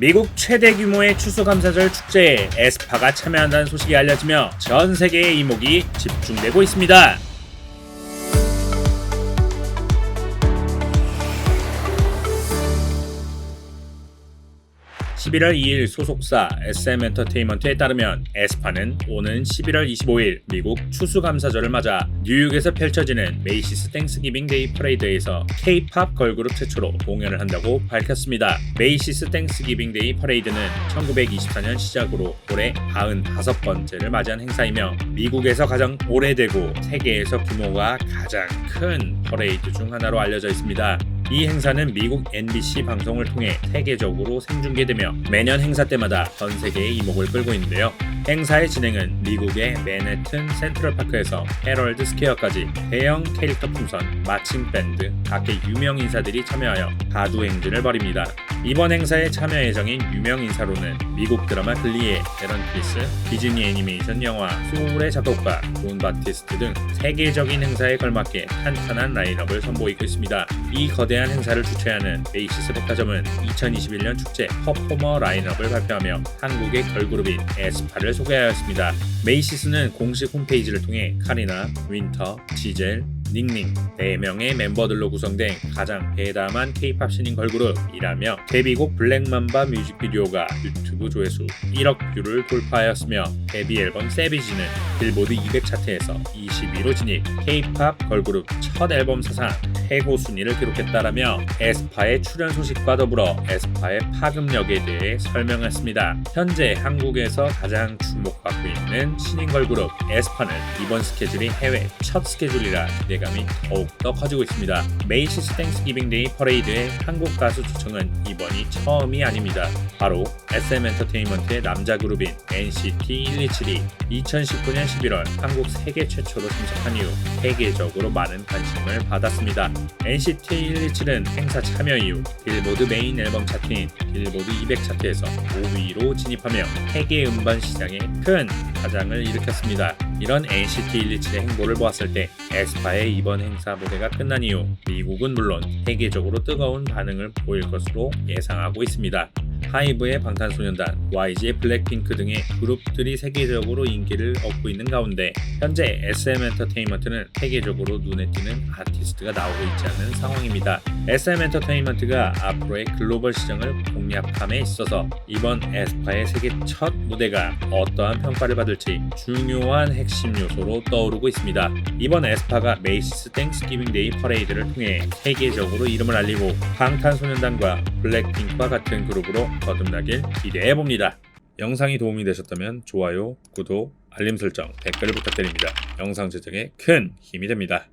미국 최대 규모의 추수감사절 축제에 에스파가 참여한다는 소식이 알려지며 전 세계의 이목이 집중되고 있습니다. 11월 2일 소속사 SM 엔터테인먼트에 따르면 에스파는 오는 11월 25일 미국 추수감사절을 맞아 뉴욕에서 펼쳐지는 메이시스 땡스기빙 데이 퍼레이드에서 K-팝 걸그룹 최초로 공연을 한다고 밝혔습니다. 메이시스 땡스기빙 데이 퍼레이드는 1924년 시작으로 올해 95번째를 맞이한 행사이며 미국에서 가장 오래되고 세계에서 규모가 가장 큰 퍼레이드 중 하나로 알려져 있습니다. 이 행사는 미국 NBC 방송을 통해 세계적으로 생중계되며 매년 행사 때마다 전 세계의 이목을 끌고 있는데요. 행사의 진행은 미국의 맨해튼 센트럴파크에서 헤럴드 스퀘어까지 대형 캐릭터 풍선, 마침 밴드, 각계 유명 인사들이 참여하여 가두 행진을 벌입니다. 이번 행사에 참여 예정인 유명 인사로는 미국 드라마 글리의 에런 크리스, 디즈니 애니메이션 영화 소울의 작곡가 존 바티스트 등 세계적인 행사에 걸맞게 탄탄한 라인업을 선보이고 있습니다. 이 거대한 행사를 주최하는 메이시스 백화점은 2021년 축제 퍼포머 라인업을 발표하며 한국의 걸그룹인 에스파를 소개하였습니다. 메이시스는 공식 홈페이지를 통해 카리나, 윈터, 지젤, 닝닝 4명의 멤버들로 구성된 가장 대담한 K-팝 신인 걸그룹이라며 데뷔곡 블랙맘바 뮤직비디오가 유튜브 조회수 1억 뷰를 돌파하였으며 데뷔 앨범 세비지는 빌보드 200 차트에서 22로 진입 K-팝 걸그룹 첫 앨범 사상 최고 순위를 기록했다라며 에스파의 출연 소식과 더불어 에스파의 파급력에 대해 설명했습니다. 현재 한국에서 가장 주목받고 있는 신인 걸그룹 에스파는 이번 스케줄이 해외 첫 스케줄이라 기대감이 더욱더 커지고 있습니다. 메이시스 땡스 기빙 데이 퍼레이드의 한국 가수 초청은 이번이 처음이 아닙니다. 바로 SM 엔터테인먼트의 남자 그룹인 NCT 127이 2019년 11월 한국 세계 최초로 참석한 이후 세계적으로 많은 관심을 받았습니다. NCT 127은 행사 참여 이후 빌보드 메인 앨범 차트인 빌보드 200 차트에서 5위로 진입하며 세계 음반 시장에 큰 파장을 일으켰습니다. 이런 NCT 127의 행보를 보았을 때 에스파의 이번 행사 무대가 끝난 이후 미국은 물론 세계적으로 뜨거운 반응을 보일 것으로 예상하고 있습니다. 하이브의 방탄소년단, YG의 블랙핑크 등의 그룹들이 세계적으로 인기를 얻고 있는 가운데 현재 SM 엔터테인먼트는 세계적으로 눈에 띄는 아티스트가 나오고 있지 않은 상황입니다. SM 엔터테인먼트가 앞으로의 글로벌 시장을 공략함에 있어서 이번 에스파의 세계 첫 무대가 어떠한 평가를 받을지 중요한 핵심 요소로 떠오르고 있습니다. 이번 에스파가 메이시스 땡스기빙 데이 퍼레이드를 통해 세계적으로 이름을 알리고 방탄소년단과 블랙핑크와 같은 그룹으로 거듭나길 기대해 봅니다. 영상이 도움이 되셨다면 좋아요, 구독, 알림 설정, 댓글을 부탁드립니다. 영상 제작에 큰 힘이 됩니다.